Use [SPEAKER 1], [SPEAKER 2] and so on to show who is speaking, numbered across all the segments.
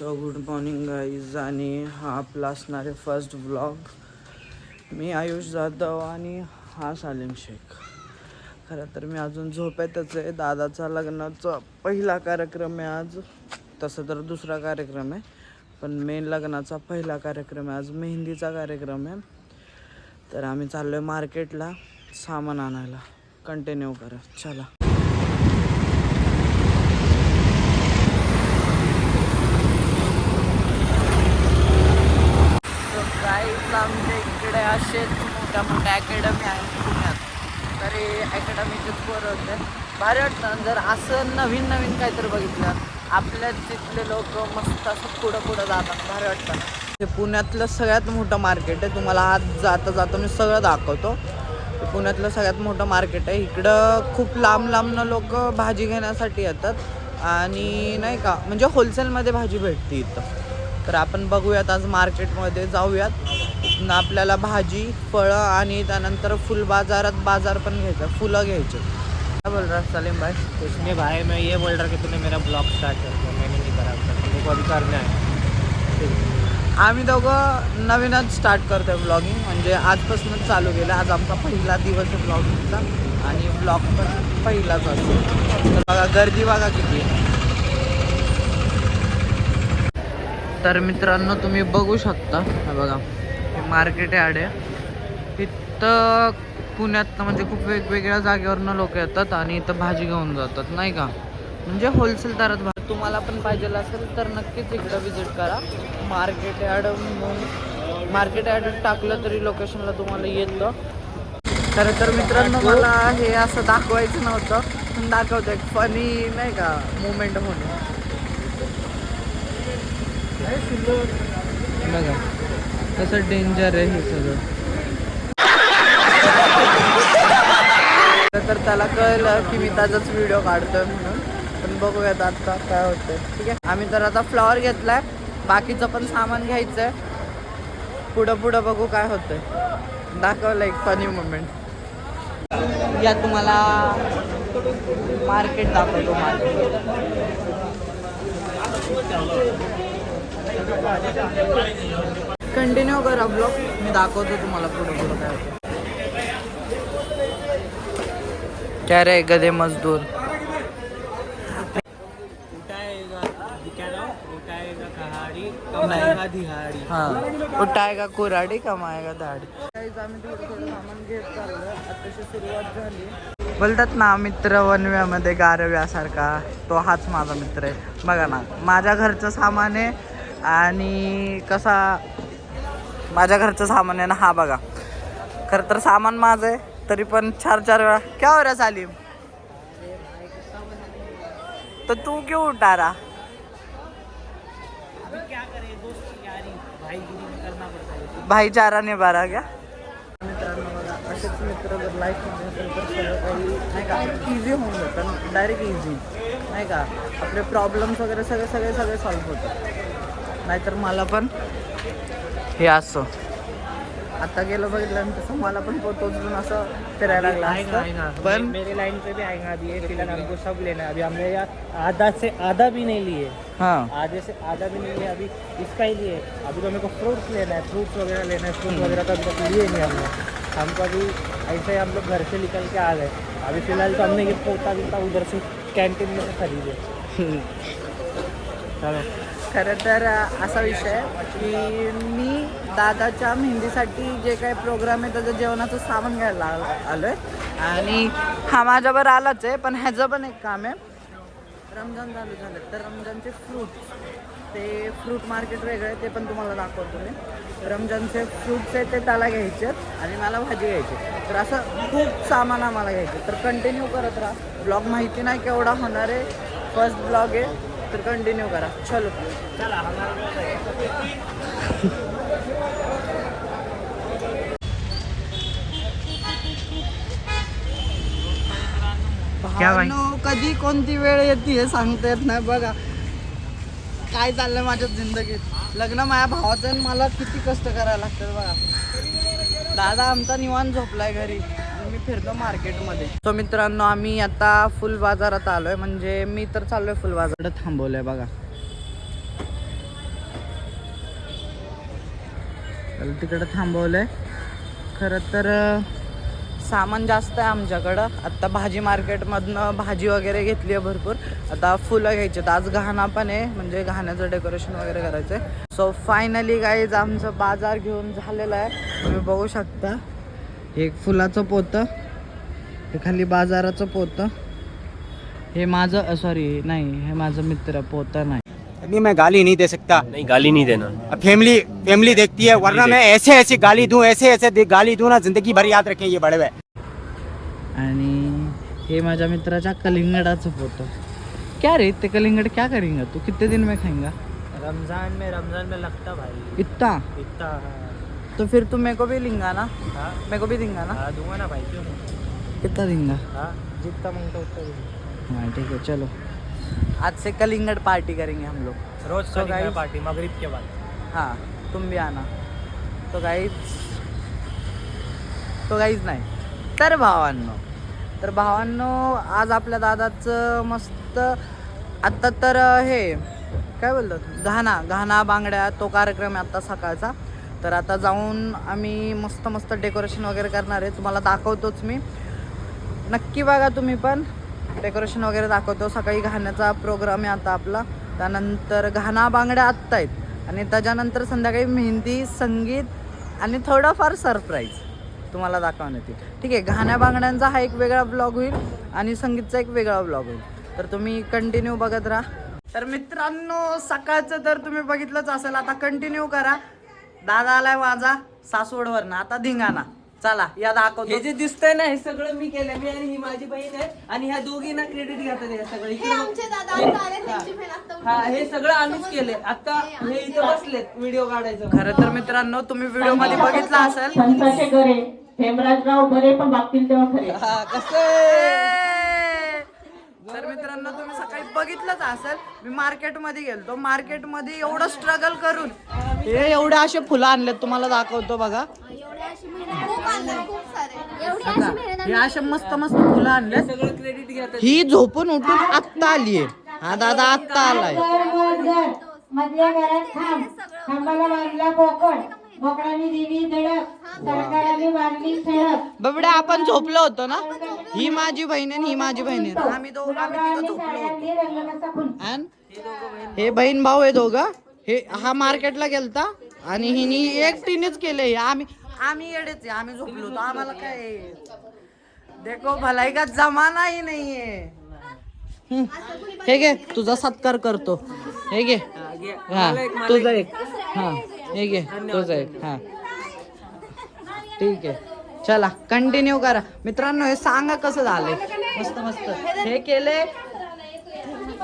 [SPEAKER 1] So good morning guys आणि हा आपला असणार आहे फर्स्ट व्लॉग मी आयुष जाधव आणि हा सालीम शेख. खरं तर मी अजून झोपेतच आहे. दादाचा लग्नाचा पहिला कार्यक्रम आहे आज. तसं तर दुसरा कार्यक्रम आहे. पण मेन लग्नाचा पहिला कार्यक्रम आहे. आज मेहंदीचा कार्यक्रम आहे. तर आम्ही चाललो आहे मार्केटला सामान आणायला. कंटिन्यू करा. चला. काहीच आमच्या इकडे असेच मोठ्या मोठ्या अकॅडमी आहेत पुण्यात. तर हे अकॅडमीचेच पोरं होते. भारी वाटतं. जर असं नवीन नवीन काहीतरी बघितलं आपल्या तिथले लोक मस्त असं पुढं पुढं जातात. भारी वाटतं. हे पुण्यातलं सगळ्यात मोठं मार्केट आहे. तुम्हाला आज जाता जाता मी सगळं दाखवतो. पुण्यातलं सगळ्यात मोठं मार्केट आहे. इकडं खूप लांब लांबनं लोक भाजी घेण्यासाठी येतात. आणि नाही का म्हणजे होलसेलमध्ये भाजी भेटते इथं. तर आपण बघूयात आज मार्केटमध्ये जाऊयात. इथनं आपल्याला भाजी फळं आणि त्यानंतर फुल बाजारात बाजार पण घ्यायचा फुलं घ्यायचे. काय बोल रहा सलीम भाई?
[SPEAKER 2] नहीं भाई मैं ये बोल रहा कि तूने मेरा ब्लॉग स्टार्ट कर दिया मैंने नहीं करा अब तक मेरे को अभी करना है।
[SPEAKER 1] आम्ही दोघं नवीनच स्टार्ट करतोय ब्लॉगिंग म्हणजे आजपासूनच चालू केलं आज आमचा पहिला दिवस आहे ब्लॉगिंगचा आणि ब्लॉग पण पहिलाच असतो. तर बघा गर्दी बघा किती आहे. तर मित्रांनो तुम्ही बघू शकता बघा. मार्केट यार्ड आहे इथं पुण्यात म्हणजे खूप वेगवेगळ्या जागेवरनं लोक येतात आणि इथं भाजी घेऊन जातात नाही का? म्हणजे होलसेल दरात भाजी तुम्हाला पण पाहिजे असेल तर नक्कीच इकडं विजिट करा. मार्केट यार्ड म्हणून मार्केट यार्ड टाकलं तरी लोकेशनला तुम्हाला येतं. खरं तर मित्रांनो मला हे असं दाखवायचं नव्हतं पण दाखवतं फनी नाही का? मुवमेंट म्हणून कसं डेंजर आहे हे सगळं. तर त्याला कळलं की मी त्याचाच व्हिडिओ काढतोय म्हणून. पण बघूयात आता काय होतंय. ठीक आहे? आम्ही तर आता फ्लॉवर घेतलाय. बाकीचं पण सामान घ्यायचंय. पुढं पुढं बघू काय होतंय. दाखवलं एक फनी मुमेंट या तुम्हाला मार्केट दाखवतो मार्केट कंटिन्यू करा ब्लॉग मी दाखवतो तुम्हाला पुढं पुढं काय क्या रे गधे मजदूर?
[SPEAKER 2] उठाएगा उठाएगा कमाएगा
[SPEAKER 1] हा। उठायगा कुराडी कमायगा दाढी। आम्ही थोडं थोडं सामान घेत चाललोय. आताशी सुरुवात झाली. बोलतात ना मित्र वनव्यामध्ये गारव्यासारखा तो हाच माझा मित्र आहे. बघा ना माझ्या घरचं सामान आहे आणि कसा माझ्या घरचं सामान आहे ना हा बघा. खरं तर सामान माझं आहे तरी पण चार चार वेळा. क्या हो रहा तर तो तू क्यों उठा रहा
[SPEAKER 2] क्या?
[SPEAKER 1] भाईचारा ने बारा क्या असेच मित्र जर तर काही नाही का इझी होऊन जातं डायरेक्ट इझी नाही का? आपले प्रॉब्लेम्स वगैरे सगळे सगळे सगळे सॉल्व्ह होतात. नाहीतर मला पण हे असं. आता गेलं बघितलं तसं मला पण तो असं फिरायला लागला असतं. पण
[SPEAKER 2] पण मेरे लाइन पे भी आएगा अभी ये फ़िलहाल हमको सब लेना है. अभी हमने यार आधा से आधा भी नहीं लिए.
[SPEAKER 1] हाँ.
[SPEAKER 2] आधे से आधा भी नहीं लिया अभी इसका ही लिए. अभी तो मेरे को फ्रूट्स लेना है फ्रूट्स वगैरह लेना है फ्रूट वगैरह तो अभी तक लिए नहीं हमने. हमको अभी ऐसे ही हम लोग घर से निकल के आ गए. अभी फ़िलहाल तो हमने ये पोता बिता उधर से कैंटीन में से खरीदे. चलो.
[SPEAKER 1] खरं तर असा विषय की मी दादाच्या मेहंदीसाठी जे काही प्रोग्राम आहे त्याचं जेवणाचं सामान घ्यायला आलो आहे आणि हा माझ्यावर आलाच आहे पण ह्याचं पण एक काम आहे. रमजान चालू झालं तर रमजानचे फ्रूट्स ते फ्रूट मार्केट वेगळं आहे ते पण तुम्हाला दाखवतो मी. रमजानचे फ्रूट्स आहेत ते त्याला घ्यायचे आहेत आणि मला भाजी घ्यायची तर असं खूप सामान आम्हाला घ्यायचं तर कंटिन्यू करत राहा. ब्लॉग माहिती नाही केवढा होणार आहे. फर्स्ट ब्लॉग आहे. तर कंटिन्यू करा. चलो. कधी कोणती वेळ येते हे सांगता येत नाही. बघा. काय चाललंय माझ्या जिंदगीत? लग्न माझ्या भावाचं मला किती कष्ट करायला लागतात बघा. दादा आमचा निवांत झोपलाय घरी. फिरतो मार्केटमध्ये. सो मित्रांनो आम्ही आता फुल बाजारात आलोय. म्हणजे मी तर चाललोय फुल बाजार थांबवलंय बघा. तिकडं थांबवलंय. खरं तर सामान जास्त आहे आमच्याकडं. आत्ता भाजी मार्केटमधनं भाजी वगैरे घेतली आहे भरपूर. आता फुलं घ्यायची आज घाणा पण आहे. म्हणजे घाण्याचं डेकोरेशन वगैरे करायचं आहे सो फायनली गाईज आमचं बाजार घेऊन झालेलं आहे. तुम्ही बघू शकता. हे एक फुलाचं पोतं हे खाली बाजाराचं पोतं. हे माझं सॉरी नाही हे माझं मित्र पोतं नाही.
[SPEAKER 3] नहीं मैं गाली नहीं दे सकता।
[SPEAKER 4] नहीं गाली नहीं देना।
[SPEAKER 3] अब फैमिली फैमिली देखती है वरना मैं ऐसे ऐसे गाली दूं ऐसे ऐसे गाली दूं ना जिंदगी भर याद रखें ये बड़े हुए
[SPEAKER 1] आणि हे माझ्या मित्राच्या कलिंगडाचं पोतं. क्या रे ते कलिंगड क्या करेंगे तू कितने दिन में खाएंगा
[SPEAKER 2] रमजान में रमजान में लगता भाई।
[SPEAKER 1] इतना?
[SPEAKER 2] इतना
[SPEAKER 1] तो फिर तुम मेरे को भी लिंगा ना?
[SPEAKER 2] हाँ।
[SPEAKER 1] मेरे को भी देंगा ना?
[SPEAKER 2] हाँ, दूंगा ना भाई क्यों
[SPEAKER 1] कितना देंगा?
[SPEAKER 2] हाँ जितना मांगता उतना दूंगा।
[SPEAKER 1] हाँ ठीक है चलो। आज से कलिंगड पार्टी करेंगे हम लोग।
[SPEAKER 2] रोज करेंगे
[SPEAKER 1] guys-
[SPEAKER 2] पार्टी मगरिब के बाद।
[SPEAKER 1] हाँ तुम भी आना। तो गाईज तो गाईज नाही तर भावांनो तर भावांनो आज आपल्या दादाचं मस्त आत्ता तर हे काय बोलतात? घाणा घाणा बांगड्या तो कार्यक्रम आहे आत्ता सकाळचा. तर आता जाऊन आम्ही मस्त मस्त डेकोरेशन वगैरे करणार आहे. तुम्हाला दाखवतोच मी. नक्की बघा तुम्ही पण. डेकोरेशन वगैरे दाखवतो. सकाळी घाण्याचा प्रोग्राम आहे आता आपला. त्यानंतर घाणा बांगड्या आत्ता आहेत. आणि त्याच्यानंतर संध्याकाळी मेहंदी संगीत आणि थोडंफार सरप्राईज तुम्हाला दाखवण्यात येईल ठीक आहे घाण्या बांगड्यांचा हा एक वेगळा ब्लॉग होईल आणि संगीतचा एक वेगळा ब्लॉग होईल. तर तुम्ही कंटिन्यू बघत राहा. तर मित्रांनो सकाळचं तर तुम्ही बघितलंच असेल. आता कंटिन्यू करा. दादा आलाय माझा सासवडवरनं. आता धिंगाणा. चला या दाखवतो.
[SPEAKER 5] हे जे दिसतंय ना हे सगळं मी केलं मी आणि ही माझी बहीण आहे आणि ह्या दोघींना क्रेडिट घेतात हे सगळं.
[SPEAKER 6] हे
[SPEAKER 5] इकडे
[SPEAKER 6] आमचे दादा आता आले त्यांची बहीण आता
[SPEAKER 5] हा हे सगळं आम्हीच केले आता हे इथं बसलेत व्हिडिओ काढायचं.
[SPEAKER 1] खरं तर मित्रांनो तुम्ही व्हिडिओमध्ये बघितला असेल.
[SPEAKER 7] गरे हेमराजराव बरे पण वागतील तेव्हा खरे.
[SPEAKER 5] हा कसं
[SPEAKER 1] तर मित्रांनो तुम्ही सकाळी बघितलंच असेल मी मार्केटमध्ये गेलतो. मार्केटमध्ये एवढं स्ट्रगल करून हे एवढे असे फुलं आणलेत तुम्हाला दाखवतो बघा.
[SPEAKER 6] आणले
[SPEAKER 1] हे असे मस्त मस्त फुलं आणलेत.
[SPEAKER 5] सगळं क्रेडिट घेतात.
[SPEAKER 1] ही झोपून उठून आत्ता आलीये हा दादा आत्ता आलाय.
[SPEAKER 7] मधल्या घरात थांब खांबाला बांधला बोकड बोकडाने दिली धडक सरकाराने बांधली सडक
[SPEAKER 1] बबड्या आपण झोपलो होतो ना? ही माझी बहीण आहे आणि ही माझी बहीण आहे. आम्ही दोघं आम्ही तिघं झोपलो होतो.
[SPEAKER 7] साड्यांनी रंगला कसा फुल
[SPEAKER 1] अन हे बहीण भाऊ आहे दोघं? हे हा मार्केटला गेलता आणि हिनी एकटीनेच केले हे. आम्ही आम्ही येडेच आहे आम्ही झोपलो होतो. आम्हाला काय देखो भलाई का जमाना ही नाहीये. हम्म. हे घे तुझा सत्कार करतो. हे घे. हा तुझा एक. हा हे घे तुझा एक. हा. ठीक आहे. चला कंटिन्यू करा. मित्रांनो हे सांगा कसं झालंय? मस्त मस्त. हे केले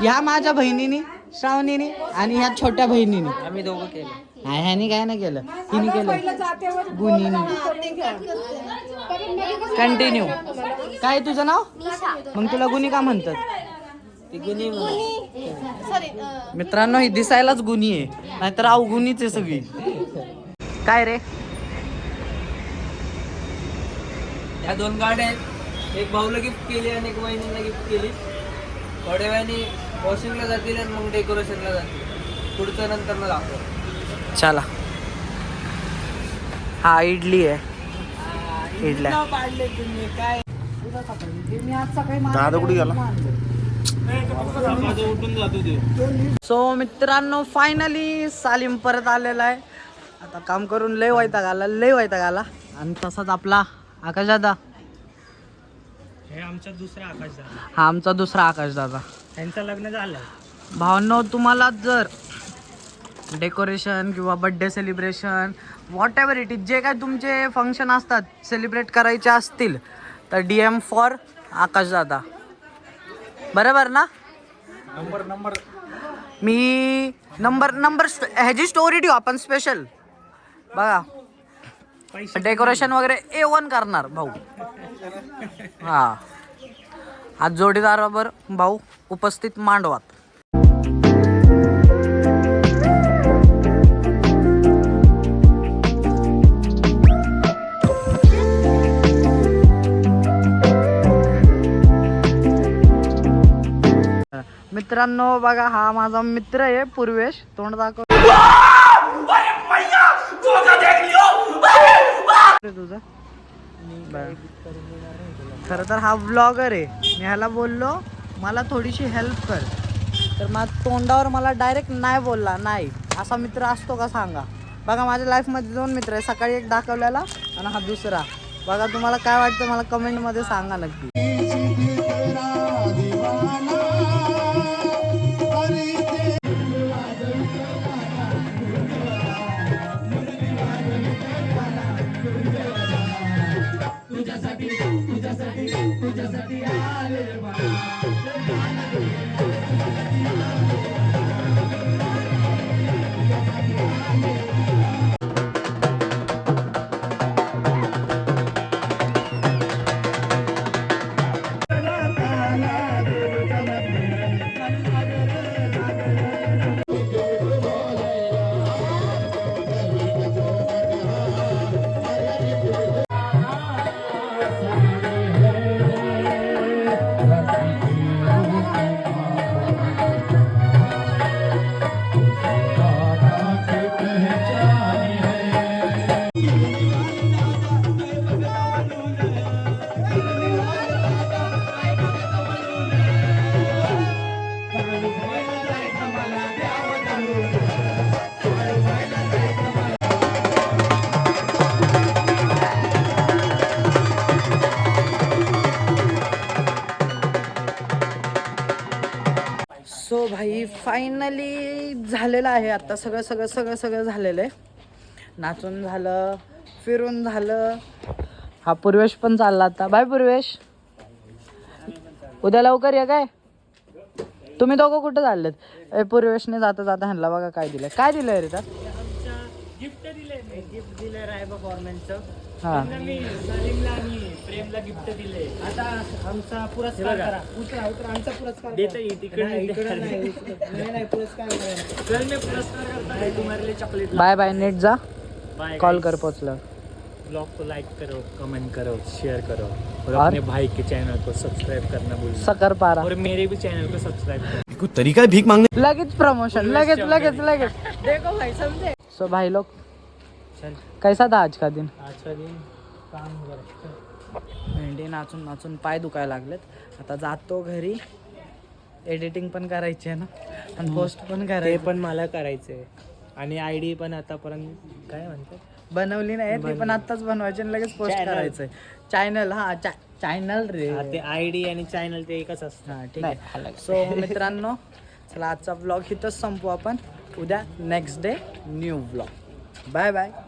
[SPEAKER 1] ह्या माझ्या बहिणीनी. श्रावणीनी आणि ह्या छोट्या बहिणीनी.
[SPEAKER 5] आम्ही दोघं केलं.
[SPEAKER 1] ह्यानी काय नाही केलं. हिने केलं. गुणीनी. कंटिन्यू काय तुझं नाव? मग तुला गुणी का म्हणतात?
[SPEAKER 5] ती गुन्हे
[SPEAKER 6] सॉरी
[SPEAKER 1] मित्रांनो ही दिसायलाच गुणी आहे. नाहीतर अवगुणीच आहे सगळी. काय रे?
[SPEAKER 5] ह्या दोन गाड्या आहेत. एक भाऊला गिफ्ट केली आणि एक बहिणीला गिफ्ट केली. थोड्या वेळाने वॉशिंगला जातील आणि मग डेकोरेशनला जातील. पुढचं नंतर मग दाखव.
[SPEAKER 1] चला. हा इडली आहे. इडल्या
[SPEAKER 5] पाडले तुम्ही काय?
[SPEAKER 3] दादा कुठे गेला?
[SPEAKER 1] सो मित्रांनो फायनली सालीम परत आलेला आहे. आता काम करून लय वैताग आला लय वैताग आला. आणि तसाच आपला आकाश दादा
[SPEAKER 2] हे आमचा दुसरा आकाश
[SPEAKER 1] हा आमचा दुसरा आकाश दादा
[SPEAKER 2] त्यांचं लग्न झालं.
[SPEAKER 1] भावनो तुम्हाला जर डेकोरेशन किंवा birthday celebration whatever it is जे काय तुमचे फंक्शन असतात सेलिब्रेट करायचे असतील तर डी एम फॉर आकाश दादा बरोबर ना?
[SPEAKER 3] नंबर नंबर
[SPEAKER 1] मी नंबर नंबर ह्याची स्टोरी ठेवू आपण स्पेशल बघा. डेकोरेशन वगैरे ए वन करणार भाऊ. हा. आज जोडीदाराबर भाऊ उपस्थित मांडवात. मित्रांनो बघा हा माझा मित्र आहे पूर्वेश. तोंड दाखव. तुझं. खरं तर हा ब्लॉगर आहे. मी ह्याला बोललो मला थोडीशी हेल्प कर. तर मग तोंडावर मला डायरेक्ट नाही बोलला नाही असा मित्र असतो का सांगा. बघा माझ्या लाईफमध्ये दोन मित्र आहे सकाळी एक दाखवलेला आणि हा दुसरा. बघा तुम्हाला काय वाटतं मला कमेंटमध्ये सांगा नक्की. फायनली झालेलं आहे आत्ता सगळं सगळं सगळं सगळं झालेलं आहे. नाचून झालं फिरून झालं. हा पूर्वेश पण चालला आता. बाय पूर्वेश. उद्या लवकर या काय? तुम्ही दोघं कुठं चाललेत? ए पूर्वेशने जाता जाता ह्यांना बघा काय दिलं काय दिलं रे तर
[SPEAKER 2] गिफ्ट दिलंय गिफ्ट दिले रायबा फॉर्मॅनचं
[SPEAKER 1] हा.
[SPEAKER 2] मी सलीमला आणि प्रेमला गिफ्ट दिले. आता आमचा पुरस्कार करा. उतरा उतरा. आमचा पुरस्कार देता तिकडे नाही नाही पुरस्कार चल मी पुरस्कार करता. है तुम्हारे लिए चॉकलेट
[SPEAKER 1] बाय बाय नेट जा.
[SPEAKER 2] बाय
[SPEAKER 1] कॉल कर पोचलं.
[SPEAKER 2] ब्लॉग को लाइक करो कमेंट करो शेयर करो. और
[SPEAKER 1] और?
[SPEAKER 2] अपने भाई के चैनल को सब्सक्राइब करना भूलना
[SPEAKER 1] सकर पारा
[SPEAKER 2] और मेरे भी चैनल को सब्सक्राइब करो.
[SPEAKER 3] कोई तरीका है भीख मांगने?
[SPEAKER 1] लगेच प्रमोशन लगेच लगेच लगेच. देखो भाई समझे? सो भाई लोग
[SPEAKER 2] चल.
[SPEAKER 1] कैसा था आज का दिन?
[SPEAKER 2] आज का दिन काम
[SPEAKER 1] भेंडी नाचून नाचून पाय दुखायला लागलेत. आता जातो घरी. एडिटिंग पण करायची आहे ना. आणि पोस्ट पण करायची.
[SPEAKER 2] पण मला करायचंय. आणि आय डी पण आतापर्यंत काय म्हणतात?
[SPEAKER 1] बनवली नाही ती पण आत्ताच बनवायची आणि लगेच पोस्ट. करायचंय. चॅनल हा चॅनल रे.
[SPEAKER 2] ते आय डी आणि चॅनल ते एकच असतं.
[SPEAKER 1] ठीक आहे. सो मित्रांनो चला आजचा ब्लॉग इथंच संपू आपण. उद्या next day new blog bye bye